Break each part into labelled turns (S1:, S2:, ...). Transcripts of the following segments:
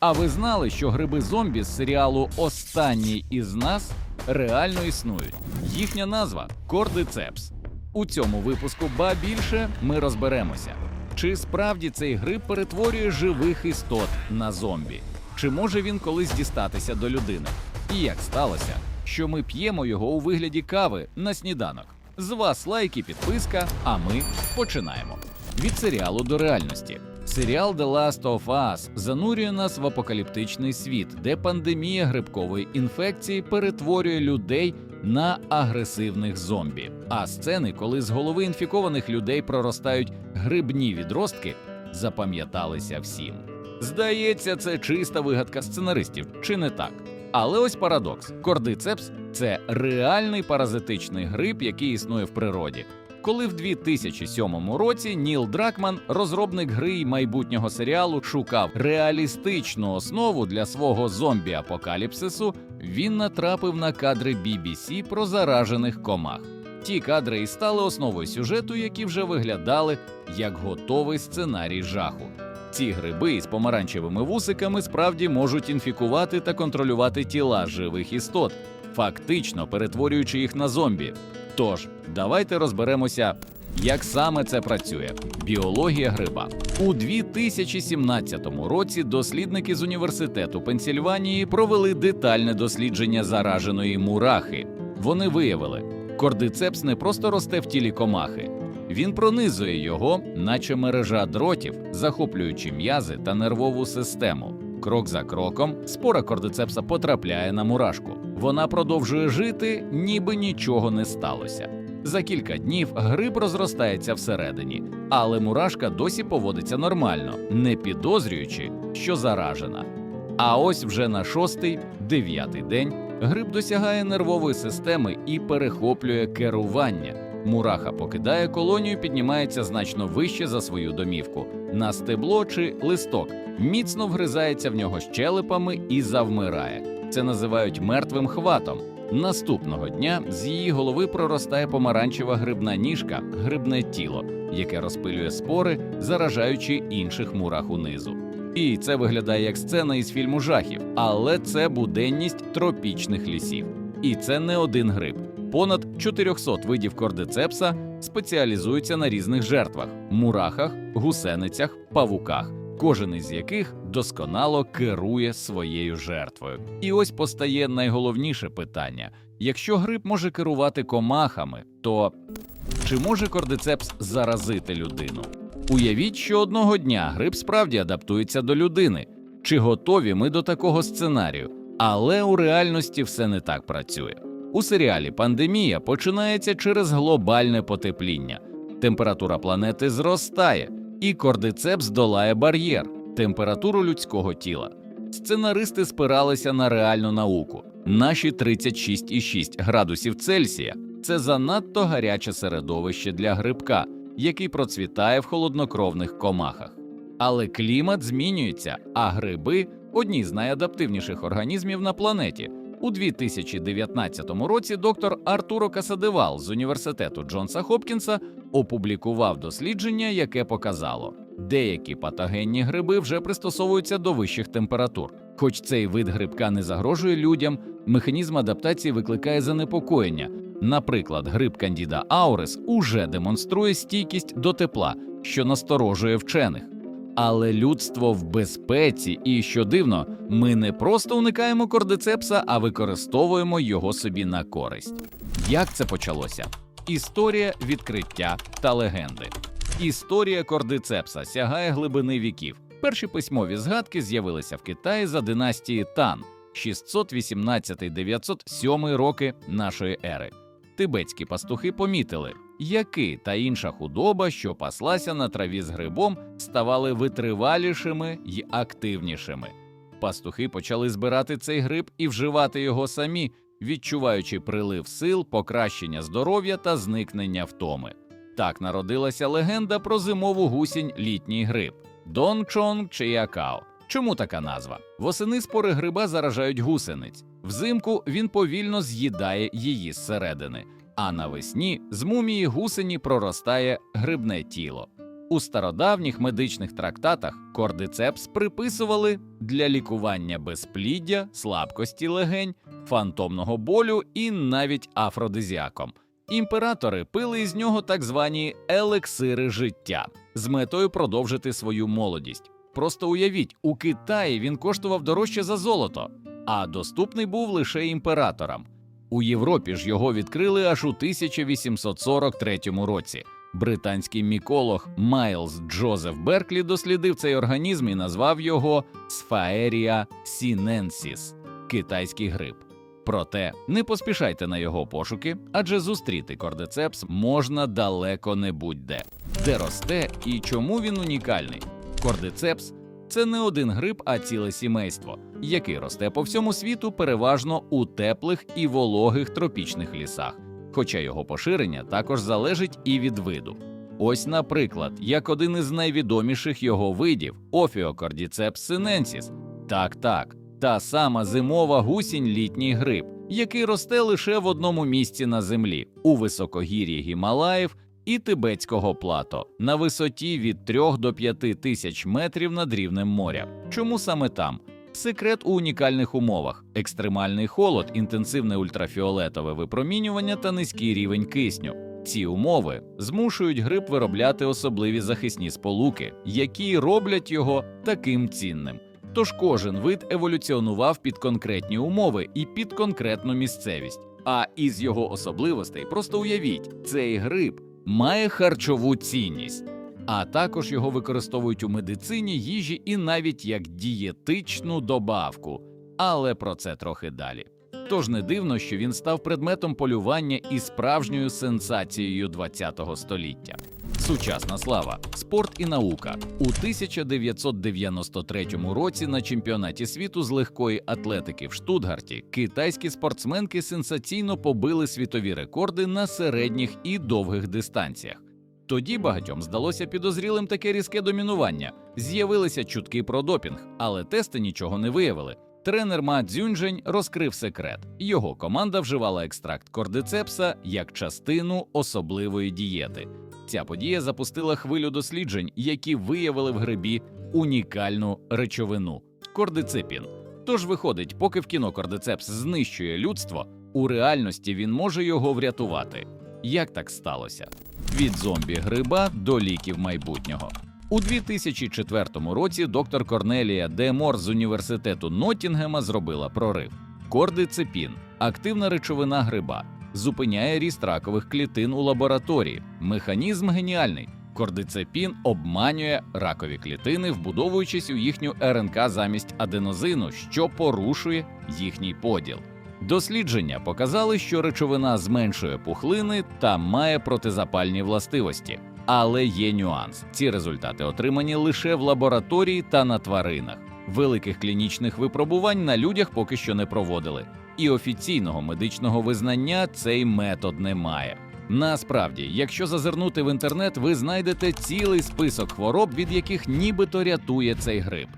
S1: А ви знали, що гриби зомбі з серіалу Останній із нас реально існують? Їхня назва кордицепс. У цьому випуску ба більше ми розберемося, чи справді цей гриб перетворює живих істот на зомбі, чи може він колись дістатися до людини? І як сталося, що ми п'ємо його у вигляді кави на сніданок. З вас лайк і підписка, а ми починаємо. Від серіалу до реальності. Серіал The Last of Us занурює нас в апокаліптичний світ, де пандемія грибкової інфекції перетворює людей на агресивних зомбі. А сцени, коли з голови інфікованих людей проростають грибні відростки, запам'яталися всім. Здається, це чиста вигадка сценаристів, чи не так? Але ось парадокс: кордицепс це реальний паразитичний гриб, який існує в природі. Коли в 2007 році Ніл Дракман, розробник гри й майбутнього серіалу, шукав реалістичну основу для свого зомбі-апокаліпсису, він натрапив на кадри BBC про заражених комах. Ті кадри і стали основою сюжету, які вже виглядали як готовий сценарій жаху. Ці гриби із помаранчевими вусиками справді можуть інфікувати та контролювати тіла живих істот, фактично перетворюючи їх на зомбі. Тож, давайте розберемося, як саме це працює. Біологія гриба у 2017 році. Дослідники з університету Пенсільванії провели детальне дослідження зараженої мурахи. Вони виявили, кордицепс не просто росте в тілі комахи, він пронизує його, наче мережа дротів, захоплюючи м'язи та нервову систему. Крок за кроком спора кордицепса потрапляє на мурашку. Вона продовжує жити, ніби нічого не сталося. За кілька днів гриб розростається всередині, але мурашка досі поводиться нормально, не підозрюючи, що заражена. А ось вже на шостий, дев'ятий день гриб досягає нервової системи і перехоплює керування. Мураха покидає колонію, піднімається значно вище за свою домівку на стебло чи листок, міцно вгризається в нього щелепами і завмирає. Це називають мертвим хватом. Наступного дня з її голови проростає помаранчева грибна ніжка, грибне тіло, яке розпилює спори, заражаючи інших мурах унизу. І це виглядає як сцена із фільму жахів, але це буденність тропічних лісів. І це не один гриб. Понад 400 видів кордицепса спеціалізуються на різних жертвах: мурахах, гусеницях, павуках, кожен із яких досконало керує своєю жертвою. І ось постає найголовніше питання: якщо гриб може керувати комахами, то чи може кордицепс заразити людину? Уявіть, що одного дня гриб справді адаптується до людини. Чи готові ми до такого сценарію? Але у реальності все не так працює. У серіалі пандемія починається через глобальне потепління. Температура планети зростає, і кордицепс долає бар'єр температуру людського тіла. Сценаристи спиралися на реальну науку. Наші 36,6 градусів Цельсія це занадто гаряче середовище для грибка, який процвітає в холоднокровних комахах. Але клімат змінюється, а гриби одні з найадаптивніших організмів на планеті. У 2019 році доктор Артуро Касадевал з університету Джонса Хопкінса опублікував дослідження, яке показало, деякі патогенні гриби вже пристосовуються до вищих температур. Хоч цей вид грибка не загрожує людям, механізм адаптації викликає занепокоєння. Наприклад, гриб Candida auris уже демонструє стійкість до тепла, що насторожує вчених. Але людство в безпеці, і що дивно, ми не просто уникаємо кордицепса, а використовуємо його собі на користь. Як це почалося? Історія відкриття та легенди. Історія кордицепса сягає глибини віків. Перші письмові згадки з'явилися в Китаї за династії Тан 618-907 роки нашої ери. Тибетські пастухи помітили, яки та інша худоба, що паслася на траві з грибом, ставали витривалішими й активнішими. Пастухи почали збирати цей гриб і вживати його самі, відчуваючи прилив сил, покращення здоров'я та зникнення втоми. Так народилася легенда про зимову гусінь літній гриб Дончонг чи Якао. Чому така назва? Восени спори гриба заражають гусениць. Взимку він повільно з'їдає її зсередини, а навесні з мумії гусені проростає грибне тіло. У стародавніх медичних трактатах кордицепс приписували для лікування безпліддя, слабкості легень, фантомного болю і навіть афродизіаком. Імператори пили із нього так звані елексири життя з метою продовжити свою молодість. Просто уявіть, у Китаї він коштував дорожче за золото, а доступний був лише імператорам. У Європі ж його відкрили аж у 1843 році. Британський міколог Майлз Джозеф Берклі дослідив цей організм і назвав його Сфаерія сіненсіс китайський гриб. Проте не поспішайте на його пошуки, адже зустріти кордицепс можна далеко не будь-де. Де росте і чому він унікальний? Кордицепс це не один гриб, а ціле сімейство, який росте по всьому світу переважно у теплих і вологих тропічних лісах, хоча його поширення також залежить і від виду. Ось, наприклад, як один із найвідоміших його видів Офіокордіцепс синенсіс. Так, так, та сама зимова гусінь літній гриб, який росте лише в одному місці на землі у високогір'ї Гімалаїв і Тибетського плато на висоті від 3 до 5 тисяч метрів над рівнем моря. Чому саме там? Секрет у унікальних умовах: екстремальний холод, інтенсивне ультрафіолетове випромінювання та низький рівень кисню. Ці умови змушують гриб виробляти особливі захисні сполуки, які роблять його таким цінним. Тож кожен вид еволюціонував під конкретні умови і під конкретну місцевість. А із його особливостей просто уявіть, цей гриб має харчову цінність, а також його використовують у медицині, їжі і навіть як дієтичну добавку. Але про це трохи далі. Тож не дивно, що він став предметом полювання і справжньою сенсацією ХХ століття. Сучасна слава, спорт і наука у 1993 році на чемпіонаті світу з легкої атлетики в Штутгарті китайські спортсменки сенсаційно побили світові рекорди на середніх і довгих дистанціях. Тоді багатьом здалося підозрілим таке різке домінування. З'явилися чутки про допінг, але тести нічого не виявили. Тренер Ма Цзюньжень розкрив секрет. Його команда вживала екстракт кордицепса як частину особливої дієти. Ця подія запустила хвилю досліджень, які виявили в грибі унікальну речовину кордицепін. Тож виходить, поки в кіно кордицепс знищує людство, у реальності він може його врятувати. Як так сталося? Від зомбі гриба до ліків майбутнього. У 2004 році доктор Корнелія Де Мор з університету Ноттінгема зробила прорив. Кордицепін активна речовина гриба, зупиняє ріст ракових клітин у лабораторії. Механізм геніальний. Кордицепін обманює ракові клітини, вбудовуючись у їхню РНК замість аденозину, що порушує їхній поділ. Дослідження показали, що речовина зменшує пухлини та має протизапальні властивості. Але є нюанс: ці результати отримані лише в лабораторії та на тваринах. Великих клінічних випробувань на людях поки що не проводили, і офіційного медичного визнання цей метод не має. Насправді, якщо зазирнути в інтернет, ви знайдете цілий список хвороб, від яких нібито рятує цей гриб.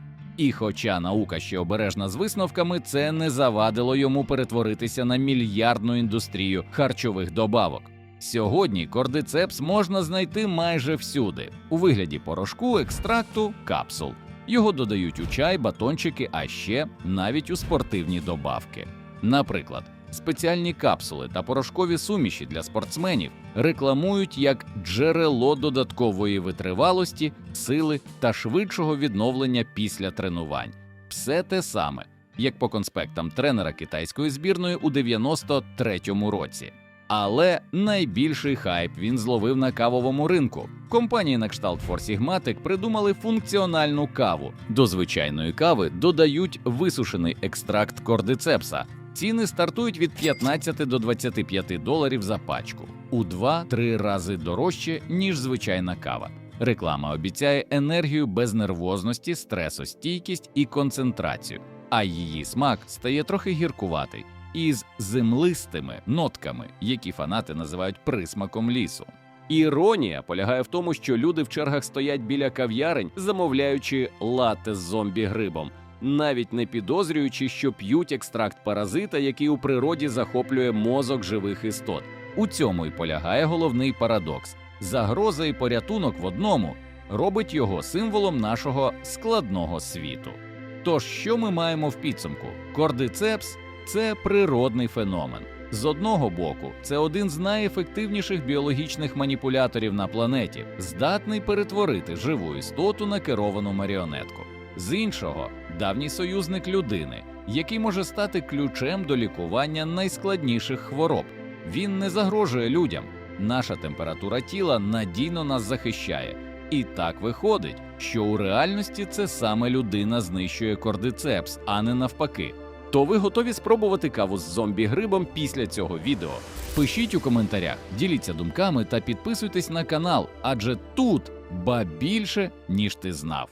S1: І хоча наука ще обережна з висновками, це не завадило йому перетворитися на мільярдну індустрію харчових добавок. Сьогодні кордицепс можна знайти майже всюди у вигляді порошку, екстракту, капсул. Його додають у чай, батончики, а ще навіть у спортивні добавки. Наприклад, спеціальні капсули та порошкові суміші для спортсменів рекламують як джерело додаткової витривалості, сили та швидшого відновлення після тренувань. Все те саме, як по конспектам тренера китайської збірної у 93-му році. Але найбільший хайп він зловив на кавовому ринку. Компанії на кшталт Four Sigmatic придумали функціональну каву. До звичайної кави додають висушений екстракт кордицепса. Ціни стартують від 15 до 25 доларів за пачку, у 2-3 рази дорожче, ніж звичайна кава. Реклама обіцяє енергію без нервозності, стресостійкість і концентрацію, а її смак стає трохи гіркуватий із землистими нотками, які фанати називають присмаком лісу. Іронія полягає в тому, що люди в чергах стоять біля кав'ярень, замовляючи лате з зомбі грибом, навіть не підозрюючи, що п'ють екстракт паразита, який у природі захоплює мозок живих істот. У цьому й полягає головний парадокс: загроза і порятунок в одному, робить його символом нашого складного світу. Тож, що ми маємо в підсумку? Кордицепс це природний феномен. З одного боку, це один з найефективніших біологічних маніпуляторів на планеті, здатний перетворити живу істоту на керовану маріонетку. З іншого, давній союзник людини, який може стати ключем до лікування найскладніших хвороб. Він не загрожує людям. Наша температура тіла надійно нас захищає. І так виходить, що у реальності це саме людина знищує кордицепс, а не навпаки. То ви готові спробувати каву з зомбі-грибом після цього відео? Пишіть у коментарях, діліться думками та підписуйтесь на канал, адже тут ба більше, ніж ти знав.